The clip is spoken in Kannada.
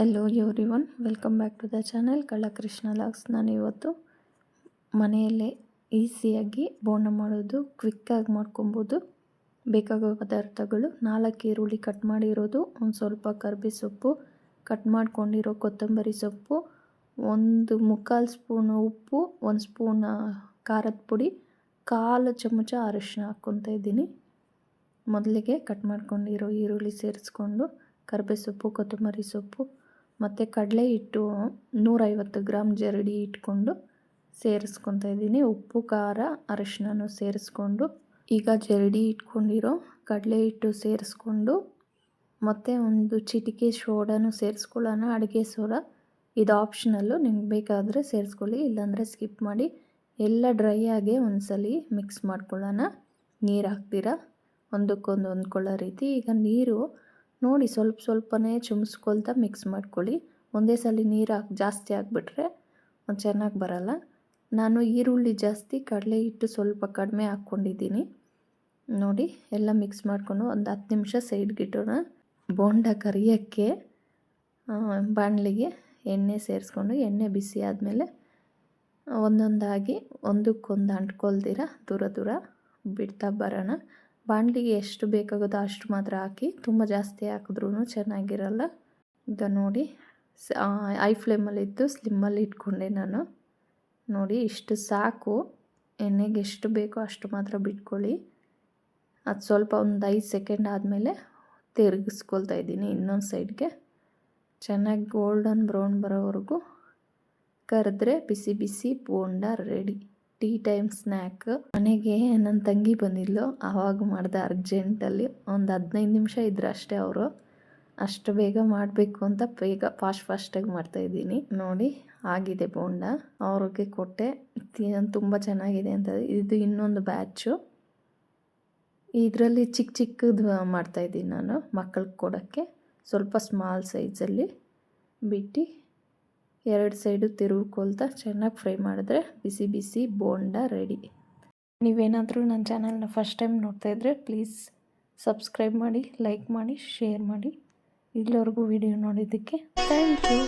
Hello everyone welcome back to the channel Kallakrishna logs ನಾನು ಇವತ್ತು ಮನೆಯಲ್ಲೇ ಈಸಿಯಾಗಿ ಬೋಂಡ ಮಾಡೋದು ಕ್ವಿಕ್ಕಾಗಿ ಮಾಡ್ಕೊಬೋದು. ಬೇಕಾಗೋ ಪದಾರ್ಥಗಳು ನಾಲ್ಕು ಈರುಳ್ಳಿ ಕಟ್ ಮಾಡಿರೋದು, ಒಂದು ಸ್ವಲ್ಪ ಕರ್ಬೇ ಸೊಪ್ಪು ಕಟ್ ಮಾಡ್ಕೊಂಡಿರೋ ಕೊತ್ತಂಬರಿ ಸೊಪ್ಪು, ಒಂದು ಮುಕ್ಕಾಲು ಸ್ಪೂನು ಉಪ್ಪು, ಒಂದು ಸ್ಪೂನ್ ಖಾರದ ಪುಡಿ, ಕಾಲು ಚಮಚ ಅರಿಶಿನ ಹಾಕ್ಕೊತಾ ಇದ್ದೀನಿ. ಮೊದಲಿಗೆ ಕಟ್ ಮಾಡ್ಕೊಂಡಿರೋ ಈರುಳ್ಳಿ ಸೇರಿಸ್ಕೊಂಡು ಕರ್ಬೇ ಸೊಪ್ಪು, ಕೊತ್ತಂಬರಿ ಸೊಪ್ಪು ಮತ್ತು ಕಡಲೆ ಹಿಟ್ಟು ನೂರೈವತ್ತು ಗ್ರಾಮ್ ಜರಡಿ ಇಟ್ಕೊಂಡು ಸೇರಿಸ್ಕೊತಾ ಇದ್ದೀನಿ. ಉಪ್ಪು, ಖಾರ ಅರಶಿನ ಸೇರಿಸ್ಕೊಂಡು ಈಗ ಜರಡಿ ಇಟ್ಕೊಂಡಿರೋ ಕಡಲೆ ಹಿಟ್ಟು ಸೇರಿಸ್ಕೊಂಡು ಮತ್ತು ಒಂದು ಚಿಟಿಕೆ ಸೋಡಾನು ಸೇರಿಸ್ಕೊಳ್ಳೋಣ. ಅಡುಗೆ ಸೋಡಾ ಇದು ಆಪ್ಷನಲ್ಲು ನಿಮ್ಗೆ ಬೇಕಾದರೆ ಸೇರಿಸ್ಕೊಳ್ಳಿ, ಇಲ್ಲಾಂದರೆ ಸ್ಕಿಪ್ ಮಾಡಿ ಎಲ್ಲ ಡ್ರೈ ಆಗಿ ಒಂದ್ಸಲಿ ಮಿಕ್ಸ್ ಮಾಡ್ಕೊಳ್ಳೋಣ. ನೀರು ಹಾಕ್ತೀರಾ? ಒಂದಕ್ಕೊಂದು ಹೊಂದ್ಕೊಳ್ಳೋ ರೀತಿ. ಈಗ ನೀರು ನೋಡಿ ಸ್ವಲ್ಪ ಸ್ವಲ್ಪನೇ ಚುಮ್ಸ್ಕೊಳ್ತಾ ಮಿಕ್ಸ್ ಮಾಡ್ಕೊಳ್ಳಿ. ಒಂದೇ ಸಲ ನೀರು ಹಾಕಿ, ಜಾಸ್ತಿ ಒಂದು ಚೆನ್ನಾಗಿ ಬರಲ್ಲ. ನಾನು ಈರುಳ್ಳಿ ಜಾಸ್ತಿ, ಕಡಲೆ ಹಿಟ್ಟು ಸ್ವಲ್ಪ ಕಡಿಮೆ ಹಾಕ್ಕೊಂಡಿದ್ದೀನಿ. ನೋಡಿ, ಎಲ್ಲ ಮಿಕ್ಸ್ ಮಾಡಿಕೊಂಡು ಒಂದು ಹತ್ತು ನಿಮಿಷ ಸೈಡ್ಗಿಟ್ಟೋಣ ಬೋಂಡ ಕರಿಯೋಕ್ಕೆ ಬಾಣಲಿಗೆ ಎಣ್ಣೆ ಸೇರಿಸ್ಕೊಂಡು, ಎಣ್ಣೆ ಬಿಸಿ ಆದಮೇಲೆ ಒಂದೊಂದಾಗಿ ಒಂದಕ್ಕೊಂದು ಅಂಟ್ಕೊಳ್ದಿರ ದೂರ ದೂರ ಬಿಡ್ತಾ ಬರೋಣ. ಬಾಣಲಿಗೆ ಎಷ್ಟು ಬೇಕಾಗುತ್ತೋ ಅಷ್ಟು ಮಾತ್ರ ಹಾಕಿ ತುಂಬ ಜಾಸ್ತಿ ಹಾಕಿದ್ರೂ ಚೆನ್ನಾಗಿರಲ್ಲ. ಈಗ ನೋಡಿ ಐ ಫ್ಲೇಮಲ್ಲಿದ್ದು ಸ್ಲಿಮ್ಮಲ್ಲಿ ಇಟ್ಕೊಂಡೆ ನಾನು. ನೋಡಿ, ಇಷ್ಟು ಸಾಕು. ಎಣ್ಣೆಗೆ ಎಷ್ಟು ಬೇಕೋ ಅಷ್ಟು ಮಾತ್ರ ಬಿಟ್ಕೊಳ್ಳಿ. ಅದು ಸ್ವಲ್ಪ ಒಂದು ಐದು ಸೆಕೆಂಡ್ ಆದಮೇಲೆ ತಿರುಗಿಸ್ಕೊಳ್ತಾ ಇದ್ದೀನಿ ಇನ್ನೊಂದು ಸೈಡ್ಗೆ ಚೆನ್ನಾಗಿ ಗೋಲ್ಡನ್ ಬ್ರೌನ್ ಬರೋವರೆಗೂ ಕರೆದ್ರೆ ಬಿಸಿ ಬಿಸಿ bonda ready tea time snack. ಮನೆಗೆ ನನ್ನ ತಂಗಿ ಬಂದಿದ್ಲು. ಆವಾಗ ಮಾಡಿದೆ ಅರ್ಜೆಂಟಲ್ಲಿ ಒಂದು ಹದಿನೈದು ನಿಮಿಷ ಇದ್ರೆ ಅಷ್ಟೇ ಅವರು. ಅಷ್ಟು ಬೇಗ ಮಾಡಬೇಕು ಅಂತ ಬೇಗ ಫಾಸ್ಟ್ ಫಾಸ್ಟಾಗಿ ಮಾಡ್ತಾಯಿದ್ದೀನಿ ನೋಡಿ, ಆಗಿದೆ ಬೋಂಡ. ಅವ್ರಿಗೆ ಕೊಟ್ಟೆ. ತುಂಬ ಚೆನ್ನಾಗಿದೆ ಅಂತ. ಇದು ಇನ್ನೊಂದು ಬ್ಯಾಚು. ಇದರಲ್ಲಿ ಚಿಕ್ಕ ಚಿಕ್ಕದು ಮಾಡ್ತಾಯಿದ್ದೀನಿ ನಾನು ಮಕ್ಕಳಿಗೆ ಕೊಡೋಕ್ಕೆ. ಸ್ವಲ್ಪ ಸ್ಮಾಲ್ ಸೈಜಲ್ಲಿ ಬಿಟ್ಟು ಎರಡು ಸೈಡು ತಿರುಗ್ಕೊಳ್ತಾ ಚೆನ್ನಾಗಿ ಫ್ರೈ ಮಾಡಿದ್ರೆ ಬಿಸಿ ಬಿಸಿ ಬೋಂಡ ರೆಡಿ. ನೀವೇನಾದರೂ ನನ್ನ ಚಾನಲ್ನ ಫಸ್ಟ್ ಟೈಮ್ ನೋಡ್ತಾ ಇದ್ದರೆ ಪ್ಲೀಸ್ ಸಬ್ಸ್ಕ್ರೈಬ್ ಮಾಡಿ, ಲೈಕ್ ಮಾಡಿ, ಶೇರ್ ಮಾಡಿ. ಇಲ್ಲಿವರೆಗೂ ವಿಡಿಯೋ ನೋಡಿದ್ದಕ್ಕೆ ಥ್ಯಾಂಕ್ ಯು.